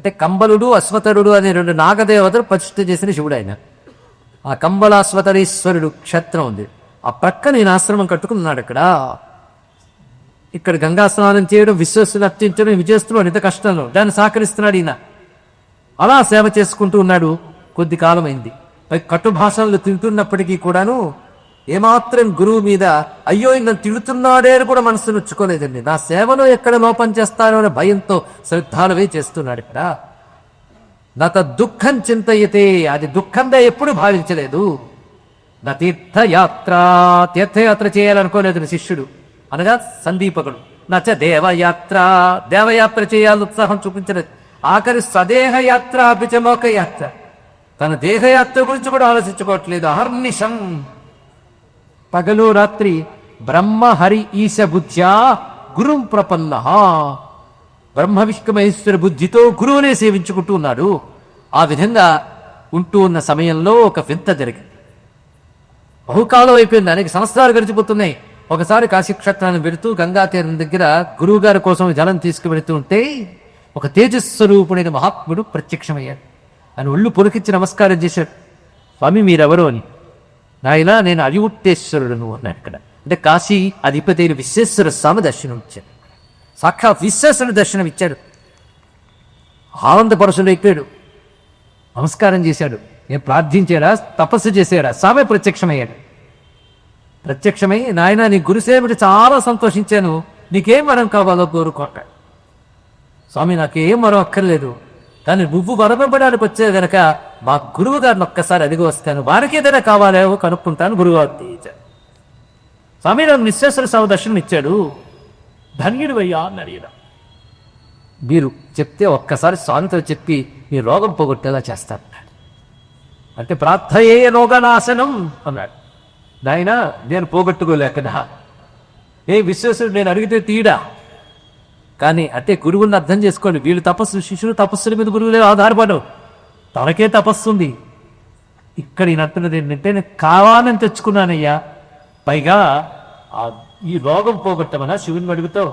అంటే కంబలుడు అశ్వతరుడు అనే రెండు నాగదేవతలు ప్రతిష్ఠ చేసిన శివుడు ఆయన. ఆ కంబలాశ్వతరీశ్వరుడు క్షేత్రం ఉంది. ఆ పక్క నేను ఆశ్రమం కట్టుకున్నాడు అక్కడ. ఇక్కడ గంగా స్నానం చేయడం విశ్వసులు అర్చించడం ఇవి చేస్తున్నాడు ఇంత కష్టంలో. దాన్ని సహకరిస్తున్నాడు ఈయన. అలా సేవ చేసుకుంటూ ఉన్నాడు కొద్ది కాలం అయింది పై కట్టు భాషలు తింటున్నప్పటికీ కూడాను ఏమాత్రం గురువు మీద అయ్యో ఈయన తిడుతున్నాడే అని కూడా మనసు నొచ్చుకోలేదండి నా సేవను ఎక్కడ లోపం చేస్తానో అనే భయంతో శ్రద్ధాలవే చేస్తున్నాడు ఇక్కడ. నత దుఃఖం చింతయతే అది దుఃఖంగా ఎప్పుడు భావించలేదు. నా తీర్థయాత్ర తీర్థయాత్ర చేయాలనుకోలేదు శిష్యుడు. అనగా సందీపకుడు. నచ దేవయాత్ర దేవయాత్ర చేయాలని ఉత్సాహం చూపించలేదు. ఆఖరి స్వదేహ యాత్ర అభిచమోక యాత్ర తన దేహయాత్ర గురించి కూడా ఆలోచించుకోవట్లేదు. అహర్నిషం పగలు రాత్రి బ్రహ్మ హరి ఈశ బుద్ధ్యా గురుం ప్రపన్న బ్రహ్మ విష్ణు మహేశ్వర బుద్ధితో గురువునే సేవించుకుంటూ ఉన్నాడు. ఆ విధంగా ఉంటూ ఉన్న సమయంలో ఒక వింత జరిగింది. బహుకాలం అయిపోయింది అనేక సంవత్సరాలు గడిచిపోతున్నాయి. ఒకసారి కాశీక్షేత్రాన్ని వెళుతూ గంగా తీరం దగ్గర గురువుగారి కోసం జలం తీసుకువెళుతూ ఉంటే ఒక తేజస్వరూపుడైన మహాత్ముడు ప్రత్యక్షమయ్యాడు. ఆయన ఒళ్ళు పొలికిచ్చి నమస్కారం చేశాడు. స్వామి మీరెవరు? అని. నాయన నేను అరివుట్టేశ్వరుడును అన్నాడు ఇక్కడ అంటే కాశీ అధిపతి అయిన విశ్వేశ్వర స్వామి దర్శనం ఇచ్చాడు. సాక్షాత్ విశ్వేశ్వరుడు దర్శనం ఇచ్చాడు. ఆనందపరుషుడు ఎక్కాడు. నమస్కారం చేశాడు. నేను ప్రార్థించాడా? తపస్సు చేశాడా? స్వామి ప్రత్యక్షమయ్యాడు. ప్రత్యక్షమై నాయన నీ గురుసేవుడు చాలా సంతోషించాను. నీకేం వరం కావాలో కోరుకోక. స్వామి నాకేం వరం అక్కర్లేదు. కానీ నువ్వు వరమివ్వడానికి వచ్చే కనుక మా గురువు గారిని ఒక్కసారి అదిగి వస్తాను. వారికి ఏదైనా కావాలేమో కనుక్కుంటాను గురువుగారు స్వామి నాకు నిశ్చేశ్వర స్వామి దర్శనం ఇచ్చాడు. ధన్యుడు అయ్యా అని మీరు చెప్తే ఒక్కసారి స్వామితో చెప్పి మీ రోగం పోగొట్టేలా చేస్తారు అంటే ప్రార్థయే రోగనాశనం అన్నాడు. నాయన నేను పోగొట్టుకోలేకనా? ఏ విశ్వేశ్వరుడు నేను అడిగితే తీయడా కానీ అంటే గురువుని అర్థం చేసుకోండి. వీళ్ళు తపస్సు శిష్యులు తపస్సుల మీద గురువులే ఆధారపడు తనకే తపస్సుంది. ఇక్కడ ఈయన ఏంటంటే నేను కావాలని తెచ్చుకున్నానయ్యా. పైగా ఆ ఈ రోగం పోగొట్టమనా శివుని అడుగుతావు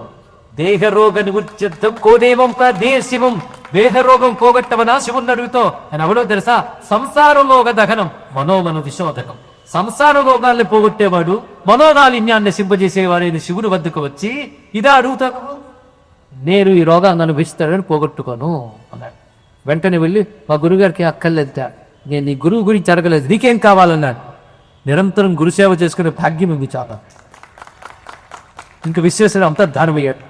దేహ రోగ నివృత్త్యర్థం కోదేవం దేశివం దేహ రోగం పోగొట్టమనా శివుని అడుగుతావు అని ఎవడో తెలుసా? సంసార దహనం మనోమన విశోధకం. సంసార రోగాల్ని పోగొట్టేవాడు మనోనాలిన్యాన్ని సింపజేసేవాడైన శివుని వద్దకు వచ్చి ఇదా అడుగుతాను. నేను ఈ రోగాన్ని అనుభవిస్తాడని పోగొట్టుకోను అన్నాడు. వెంటనే వెళ్ళి మా గురుగారికి అక్కర్లేదు నేను నీ గురువు గురించి అడగలేదు. నీకేం కావాలన్నాడు? నిరంతరం గురుసేవ చేసుకునే భాగ్యం ఇవి చాలా ఇంక విశ్వేశ్వరుడు అంతా దానమయ్యాడు.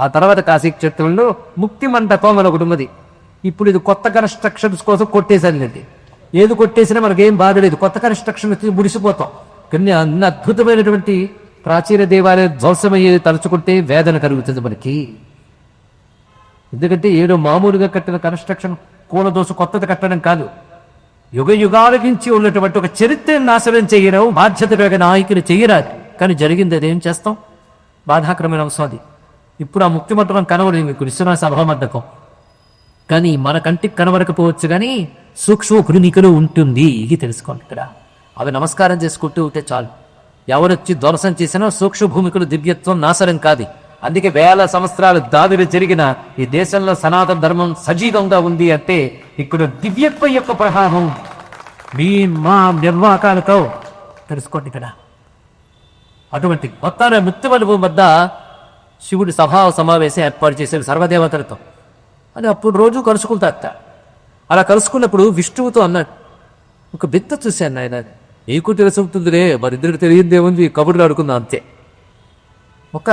ఆ తర్వాత కాశీ క్షేత్రంలో ముక్తి మంటపం అని ఒకటి ఉన్నది. ఇప్పుడు ఇది కొత్త కన్స్ట్రక్షన్స్ కోసం కొట్టేసానండి ఏది కొట్టేసినా మనకేం బాధ లేదు. కొత్త కన్స్ట్రక్షన్ వచ్చి ముడిసిపోతాం. కానీ అన్ని అద్భుతమైనటువంటి ప్రాచీన దేవాలయం ధ్వంసమయ్యేది తలుచుకుంటే వేదన కలుగుతుంది మనకి. ఎందుకంటే ఏదో మామూలుగా కట్టిన కన్స్ట్రక్షన్ కూలదోసు కొత్తది కట్టడం కాదు. యుగ యుగాలకించి ఉన్నటువంటి ఒక చరిత్రను నాశనం చేయడం బాధ్యత కలిగిన నాయకులు చేయరాదు. కానీ జరిగింది అదేం చేస్తాం? బాధాకరమైన అంశం అది. ఇప్పుడు ఆ ముక్తి మంత్రం కనవలేదు మీకు విశ్వనాథ సభామర్థకం కానీ మన కంటికి కనబడకపోవచ్చు కానీ సూక్ష్మ కృణికలు ఉంటుంది. ఇది తెలుసుకోండి ఇక్కడ. అవి నమస్కారం చేసుకుంటూ ఉంటే చాలు. ఎవరొచ్చి దొరసం చేసినా సూక్ష్మ భూమికులు దివ్యత్వం నాశనం కాదు. అందుకే వేల సంవత్సరాలు దాదులు జరిగిన ఈ దేశంలో సనాతన ధర్మం సజీవంగా ఉంది అంటే ఇక్కడ దివ్యత్వ యొక్క ప్రభావం మీ మా నిర్వాకాలతో తెలుసుకోండి ఇక్కడ. అటువంటి మొత్తాన మృత్యువలుపు వద్ద శివుడి సభా సమావేశం ఏర్పాటు చేశారు సర్వదేవతలతో. అని అప్పుడు రోజు కలుసుకుంటారట అలా కలుసుకున్నప్పుడు విష్ణువుతో అన్నాడు ఒక బిత్త చూశాను ఆయన నీకు తెలుసుంటుందిలే మరిద్దరికి తెలియదేముంది కబుర్లు ఆడుకుందాం అంతే. ఒక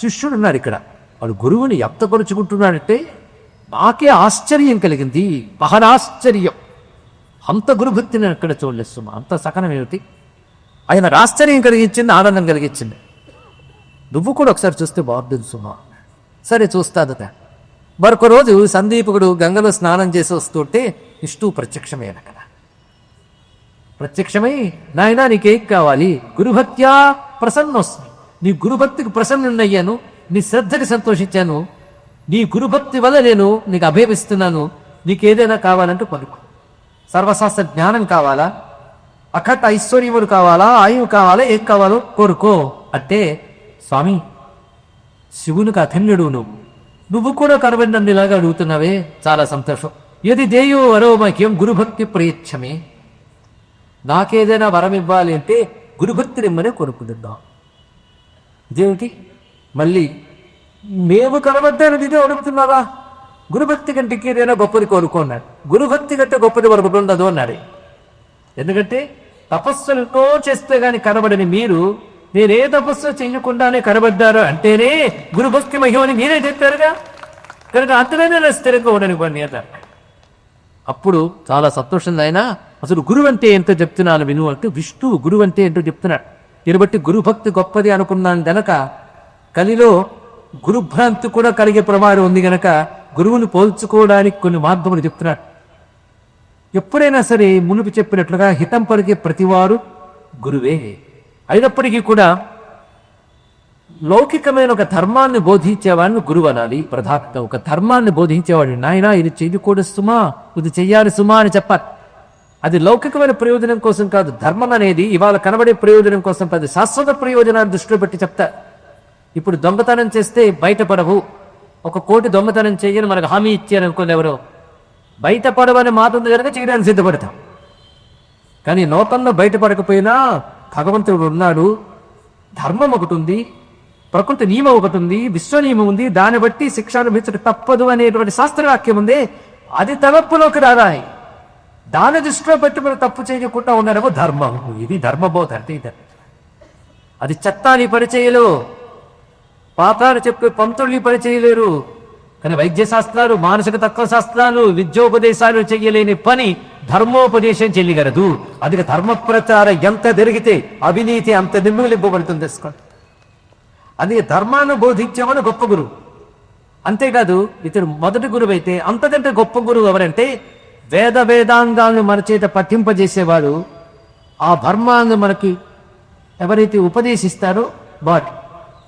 శిష్యుడు ఉన్నాడు ఇక్కడ వాడు గురువుని వ్యక్తపరుచుకుంటున్నాడంటే నాకే ఆశ్చర్యం కలిగింది. మహనాశ్చర్యం. అంత గురుభక్తిని ఎక్కడ చూడలేదు. సుమా అంత సకనం ఏమిటి? ఆయన ఆశ్చర్యం కలిగించింది ఆనందం కలిగించింది. నువ్వు కూడా ఒకసారి చూస్తే బాగుంటుంది సుమా. సరే చూస్తాదట మరొక రోజు సందీపకుడు గంగలో స్నానం చేసి వస్తుంటే ఇష్టు ప్రత్యక్షమైన అక్కడ. ప్రత్యక్షమై నాయనా నీకేం కావాలి? గురుభక్త్యా ప్రసన్నోస్మి నీ గురుభక్తికి ప్రసన్నున్నయ్యాను నీ శ్రద్ధకి సంతోషించాను నీ గురుభక్తి వల్ల నేను నీకు అభయమిస్తున్నాను నీకేదైనా కావాలంటే పలుకు సర్వశాస్త్ర జ్ఞానం కావాలా? అఖట్ ఐశ్వర్యములు కావాలా? ఆయువు కావాలా? ఏం కావాలో కోరుకో అంటే స్వామి శివునికి అధన్యుడు నువ్వు. నువ్వు కూడా కనబడి నన్ను ఇలాగా అడుగుతున్నావే? చాలా సంతోషం. ఏది దేయో మాకేం గురుభక్తి ప్రయచ్చమే నాకేదైనా వరం ఇవ్వాలి అంటే గురుభక్తి నిమ్మనే దేవుడికి మళ్ళీ మేము కనబడ్డాను ఇదే అడుగుతున్నారా? గురుభక్తి కంటే ఏదైనా గొప్పది కోరుకున్నాడు గురుభక్తి కంటే గొప్పది వరకు ఉండదు అన్నాడు ఎందుకంటే తపస్సులు ఎన్నో చేస్తే గాని కనబడని మీరు నేనే తపస్సు చేయకుండానే కనబడ్డారు అంటేనే గురుభక్తి మహిమని మీరే చెప్పారుగా? కనుక అంతలోనే స్థిరంగా ఉండని పని అన్నారు. అప్పుడు చాలా సంతోషంగా అయినా అసలు గురువు అంటే ఏంటో చెప్తున్నాను విను అంటే విష్ణువు గురువు అంటే ఏంటో చెప్తున్నాడు. దీన్ని బట్టి గురుభక్తి గొప్పది అనుకున్నాను గనక కలిలో గురుభ్రాంతి కూడా కలిగే ప్రమాదం ఉంది గనక గురువుని పోల్చుకోవడానికి కొన్ని మార్గములు చెప్తున్నాడు. ఎప్పుడైనా సరే మునుపు చెప్పినట్లుగా హితం పలికే ప్రతివారు గురువే. అయినప్పటికీ కూడా లౌకికమైన ఒక ధర్మాన్ని బోధించేవాడిని గురువు అనాలి. ప్రధానంగా ఒక ధర్మాన్ని బోధించేవాడు నాయన ఇది చేయకూడదు సుమా ఇది చెయ్యాలి సుమా అని చెప్పాలి. అది లౌకికమైన ప్రయోజనం కోసం కాదు ధర్మం అనేది ఇవాళ కనబడే ప్రయోజనం కోసం కాదు శాశ్వత ప్రయోజనాన్ని దృష్టిలో పెట్టి చెప్తా. ఇప్పుడు దొంగతనం చేస్తే బయటపడవు. ఒక కోటి దొంగతనం చేయని మనకు హామీ ఇచ్చారు అనుకోండి ఎవరో. బయటపడవని మాట ఉంది కనుక చేయడానికి సిద్ధపడతాం. కానీ లోకంలో బయటపడకపోయినా భగవంతుడు ఉన్నాడు. ధర్మం ఒకటి ఉంది ప్రకృతి నియమం ఒకటి ఉంది విశ్వ నియమం ఉంది. దాన్ని బట్టి శిక్ష అనుభవించడం తప్పదు అనేటువంటి శాస్త్రవాక్యం ఉంది. అది తలపులోకి రారాయి. దాని దృష్టిలో పెట్టి మనం తప్పు చేయకుండా ఉండడము ధర్మం. ఇది ధర్మబోధ అంటే ఇది. అది చట్టాన్ని పరిచయలు. పాతాలు చెప్పే పంతుల్ని పరిచయలేరు. కానీ వైద్య శాస్త్రాలు మానసిక తత్వ శాస్త్రాలు విద్యోపదేశాలు చేయలేని పని ధర్మోపదేశం చెయ్యగలదు. అది ధర్మ ప్రచారం ఎంత జరిగితే అవినీతి అంత నిర్మూలింపబడుతుంది. తెలుసుకోండి అది ధర్మాన్ని బోధించేవాడు గొప్ప గురువు. అంతేకాదు ఇతడు మొదటి గురువు అయితే అంతకంటే గొప్ప గురువు ఎవరంటే వేద వేదాంగాలను మన చేత పఠింపజేసేవాడు ఆ ధర్మాన్ని మనకి ఎవరైతే ఉపదేశిస్తారో వాటి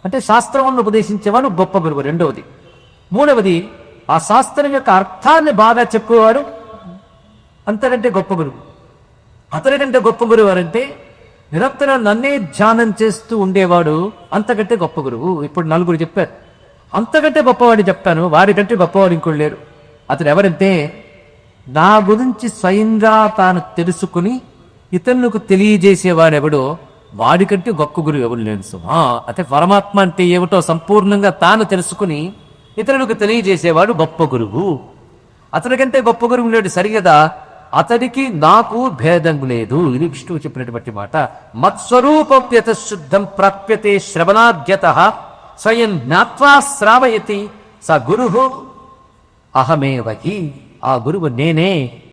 అంటే శాస్త్రములను ఉపదేశించేవాడు గొప్ప గురువు రెండవది. మూడవది ఆ శాస్త్రం యొక్క అర్థాన్ని బాగా చెప్పేవాడు అంతకంటే గొప్ప గురువు. అతనికంటే గొప్ప గురువు వారంటే నిరంతరం నన్నే ధ్యానం చేస్తూ ఉండేవాడు అంతకంటే గొప్ప గురువు. ఇప్పుడు నలుగురు చెప్పారు. అంతకంటే గొప్పవాడు చెప్తాను వారికంటే గొప్పవాడు ఇంకోడు లేరు. అతడు ఎవరంటే నా గురించి స్వయంగా తాను తెలుసుకుని ఇతరులకు తెలియజేసేవాడెవడో వాడికంటే గొప్ప గురువు ఎవరు లేని సుమా. అంటే పరమాత్మ అంటే ఏమిటో సంపూర్ణంగా తాను తెలుసుకుని ఇతరులకు తెలియజేసేవాడు గొప్ప గురువు. అతనికంటే గొప్ప గురువు లేడు సరిగదా? అతడికి నాకు భేదం లేదు. ఇది విష్ణువు చెప్పినటువంటి మాట. మత్స్వరూపం శుద్ధం ప్రాప్యతే శ్రవణాద్యత స్వయం జ్ఞాత్వా శ్రావయతి స గురు అహమేవహి ఆ గురువు నేనే